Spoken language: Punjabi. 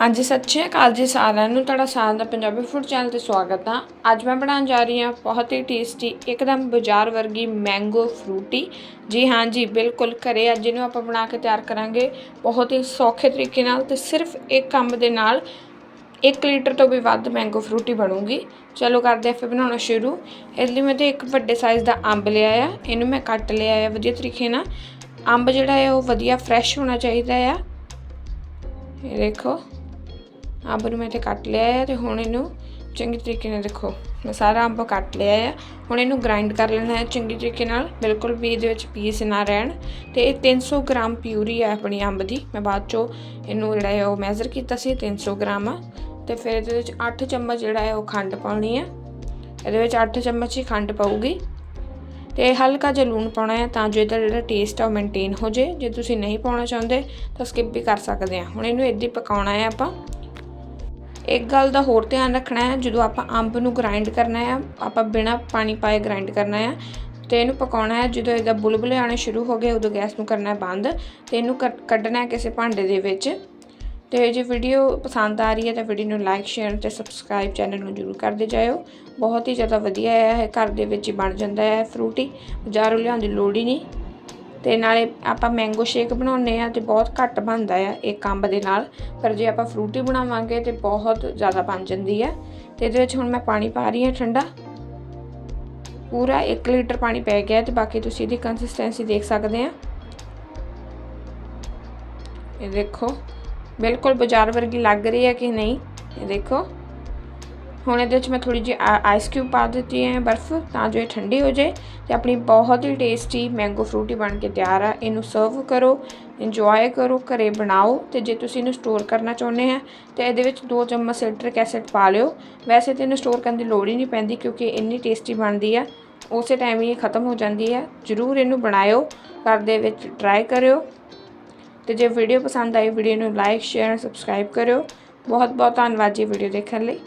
ਹਾਂਜੀ, ਸਤਿ ਸ਼੍ਰੀ ਅਕਾਲ ਜੀ ਸਾਰਿਆਂ ਨੂੰ। ਤੁਹਾਡਾ ਸਾਰਿਆਂ ਦਾ ਪੰਜਾਬੀ ਫੂਡ ਚੈਨਲ ਤੇ ਸਵਾਗਤ ਆ। ਅੱਜ ਮੈਂ ਬਣਾਉਣ ਜਾ ਰਹੀ ਹਾਂ ਬਹੁਤ ਹੀ ਟੇਸਟੀ ਇੱਕਦਮ ਬਾਜ਼ਾਰ ਵਰਗੀ ਮੈਂਗੋ ਫਰੂਟੀ ਜੀ ਹਾਂ ਜੀ, ਬਿਲਕੁਲ ਘਰੇ ਅੱਜ ਇਹਨੂੰ ਆਪਾਂ ਬਣਾ ਕੇ ਤਿਆਰ ਕਰਾਂਗੇ ਬਹੁਤ ਹੀ ਸੌਖੇ ਤਰੀਕੇ ਨਾਲ ਤੇ ਸਿਰਫ ਇੱਕ ਅੰਬ ਦੇ ਨਾਲ 1 ਲੀਟਰ ਤੋਂ ਵੀ ਵੱਧ ਮੈਂਗੋ ਫਰੂਟੀ ਬਣੂਗੀ। ਚਲੋ ਕਰਦੇ ਹਾਂ ਫਿਰ ਬਣਾਉਣਾ ਸ਼ੁਰੂ। ਇਸ ਲਈ ਮੈਂ ਤੇ ਇੱਕ ਵੱਡੇ ਸਾਈਜ਼ ਦਾ ਅੰਬ ਲਿਆ ਆ, ਇਹਨੂੰ ਮੈਂ ਕੱਟ ਲਿਆ ਆ ਵਧੀਆ ਤਰੀਕੇ ਨਾਲ। ਅੰਬ ਜਿਹੜਾ ਹੈ ਉਹ ਵਧੀਆ ਫਰੈਸ਼ ਹੋਣਾ ਚਾਹੀਦਾ ਆ। ਇਹ ਦੇਖੋ। ਅੰਬ ਨੂੰ ਮੈਂ ਤੇ ਕੱਟ ਲਿਆ ਹੈ ਤੇ ਹੁਣ ਇਹਨੂੰ ਚੰਗੇ ਤਰੀਕੇ ਨਾਲ ਦੇਖੋ ਮੈਂ ਸਾਰਾ ਅੰਬ ਕੱਟ ਲਿਆ ਹੈ ਹੁਣ ਇਹਨੂੰ ਗ੍ਰਾਈਂਡ ਕਰ ਲੈਣਾ ਹੈ ਚੰਗੀ ਤਰੀਕੇ ਨਾਲ ਬਿਲਕੁਲ ਵੀ ਇਹਦੇ ਵਿੱਚ ਪੀਸ ਨਾ ਰਹਿਣ ਤੇ ਇਹ 300 ਗ੍ਰਾਮ ਪਿਊਰੀ ਹੈ ਆਪਣੀ ਅੰਬ ਦੀ ਮੈਂ ਬਾਅਦ ਚੋਂ ਇਹਨੂੰ ਜਿਹੜਾ ਹੈ ਉਹ ਮੈਜ਼ਰ ਕੀਤਾ ਸੀ 300 ਗ੍ਰਾਮ ਆ ਤੇ ਫਿਰ ਇਹਦੇ ਵਿੱਚ 8 ਚਮਚ ਜਿਹੜਾ ਹੈ ਉਹ ਖੰਡ ਪਾਉਣੀ ਹੈ ਇਹਦੇ ਵਿੱਚ 8 ਚਮਚ ਹੀ ਖੰਡ ਪਾਊਗੀ ਤੇ ਹਲਕਾ ਜਿਹਾ ਲੂਣ ਪਾਉਣਾ ਹੈ ਤਾਂ ਜੋ ਇਹਦਾ ਜਿਹੜਾ ਟੇਸਟ ਆ ਉਹ ਮੇਨਟੇਨ ਹੋ ਜੇ ਜੇ ਤੁਸੀਂ ਨਹੀਂ ਪਾਉਣਾ ਚਾਹੁੰਦੇ ਤਾਂ ਸਕਿਪ ਵੀ ਕਰ ਸਕਦੇ ਆ ਹੁਣ ਇਹਨੂੰ ਇੱਦਾਂ ਹੀ ਪਕਾਉਣਾ ਹੈ ਆਪਾਂ ਇੱਕ ਗੱਲ ਦਾ ਹੋਰ ਧਿਆਨ ਰੱਖਣਾ ਹੈ, ਜਦੋਂ ਆਪਾਂ ਅੰਬ ਨੂੰ ਗ੍ਰਾਈਂਡ ਕਰਨਾ ਹੈ, ਆਪਾਂ ਬਿਨਾ ਪਾਣੀ ਪਾਏ ਗ੍ਰਾਈਂਡ ਕਰਨਾ ਹੈ, ਤੇ ਇਹਨੂੰ ਪਕਾਉਣਾ ਹੈ, ਜਦੋਂ ਇਹਦਾ ਬੁਲਬੁਲੇ ਆਣੇ ਸ਼ੁਰੂ ਹੋ ਗਏ, ਉਦੋਂ ਗੈਸ ਨੂੰ ਕਰਨਾ ਹੈ ਬੰਦ, ਤੇ ਇਹਨੂੰ ਕੱਢ- ਕੱਢਣਾ ਹੈ ਕਿਸੇ ਭਾਂਡੇ ਦੇ ਵਿੱਚ। ਤੇ ਜੇ ਵੀਡੀਓ ਪਸੰਦ ਆ ਰਹੀ ਹੈ, ਤਾਂ ਵੀਡੀਓ ਨੂੰ ਲਾਈਕ ਸ਼ੇਅਰ ਤੇ ਸਬਸਕ੍ਰਾਈਬ ਚੈਨਲ ਨੂੰ ਜਰੂਰ ਕਰਦੇ ਜਾਇਓ। ਬਹੁਤ ਹੀ ਜ਼ਿਆਦਾ ਵਧੀਆ ਹੈ ਇਹ ਘਰ ਦੇ ਵਿੱਚ ਹੀ ਬਣ ਜਾਂਦਾ ਹੈ ਫਰੂਟੀ ਬਾਜ਼ਾਰੋਂ ਲਿਆਉਣ ਦੀ ਲੋੜ ਹੀ ਨਹੀਂ। ਤੇ ਨਾਲੇ ਆਪਾਂ ਮੈਂਗੋ ਸ਼ੇਕ ਬਣਾਉਂਦੇ ਆ ਤੇ ਬਹੁਤ ਘੱਟ ਬਣਦਾ ਆ ਇੱਕ ਅੰਬ ਦੇ ਨਾਲ। ਪਰ ਜੇ ਆਪਾਂ ਫਰੂਟੀ ਬਣਾਵਾਂਗੇ ਤੇ ਬਹੁਤ ਜ਼ਿਆਦਾ ਬਣ ਜਾਂਦੀ ਹੈ ਤੇ ਇਹਦੇ ਵਿੱਚ ਹੁਣ ਮੈਂ ਪਾਣੀ ਪਾ ਰਹੀ ਹਾਂ ਠੰਡਾ। ਪੂਰਾ 1 ਲੀਟਰ ਪਾਣੀ ਪੈ ਗਿਆ ਤੇ ਬਾਕੀ ਤੁਸੀਂ ਇਹਦੀ ਕੰਸਿਸਟੈਂਸੀ ਦੇਖ ਸਕਦੇ ਆ। ਇਹ ਦੇਖੋ, ਬਿਲਕੁਲ ਬਾਜ਼ਾਰ ਵਰਗੀ ਲੱਗ ਰਹੀ ਹੈ ਕਿ ਨਹੀਂ? ਇਹ ਦੇਖੋ। ਹੁਣ ਇਹਦੇ ਵਿੱਚ ਮੈਂ ਥੋੜੀ ਜਿਹੀ ਆਈਸ ਕਿਊਬ ਪਾ ਦਿੱਤੀ ਹੈ ਬਰਫ਼, ਤਾਂ ਜੋ ਇਹ ਠੰਡੀ ਹੋ ਜਾਏ ਤੇ ਆਪਣੀ ਬਹੁਤ ਹੀ ਟੇਸਟੀ ਮੈਂਗੋ ਫਰੂਟੀ ਬਣ ਕੇ ਤਿਆਰ ਆ। ਇਹਨੂੰ ਸਰਵ ਕਰੋ ਇੰਜੋਏ ਕਰੋ, ਘਰੇ ਬਣਾਓ ਤੇ ਜੇ ਤੁਸੀਂ ਇਹਨੂੰ ਸਟੋਰ ਕਰਨਾ ਚਾਹੁੰਦੇ ਆ ਤੇ ਇਹਦੇ ਵਿੱਚ 2 ਚਮਚ ਸਿਟਰਿਕ ਐਸਿਡ ਪਾ ਲਿਓ। ਵੈਸੇ ਤੇ ਇਹਨੂੰ ਸਟੋਰ ਕਰਨ ਦੀ ਲੋੜ ਹੀ ਨਹੀਂ ਪੈਂਦੀ ਕਿਉਂਕਿ ਇੰਨੀ ਟੇਸਟੀ ਬਣਦੀ ਆ। ਉਸੇ ਟਾਈਮ ਹੀ ਇਹ ਖਤਮ ਹੋ ਜਾਂਦੀ ਹੈ ਜਰੂਰ ਇਹਨੂੰ ਬਣਾਇਓ, ਘਰ ਦੇ ਵਿੱਚ ਟਰਾਈ ਕਰਿਓ ਤੇ ਜੇ ਵੀਡੀਓ ਪਸੰਦ ਆਈ ਵੀਡੀਓ ਨੂੰ ਲਾਈਕ ਸ਼ੇਅਰ ਸਬਸਕ੍ਰਾਈਬ ਕਰਿਓ। ਬਹੁਤ ਬਹੁਤ ਧੰਨਵਾਦ ਜੀ ਵੀਡੀਓ ਦੇਖਣ ਲਈ।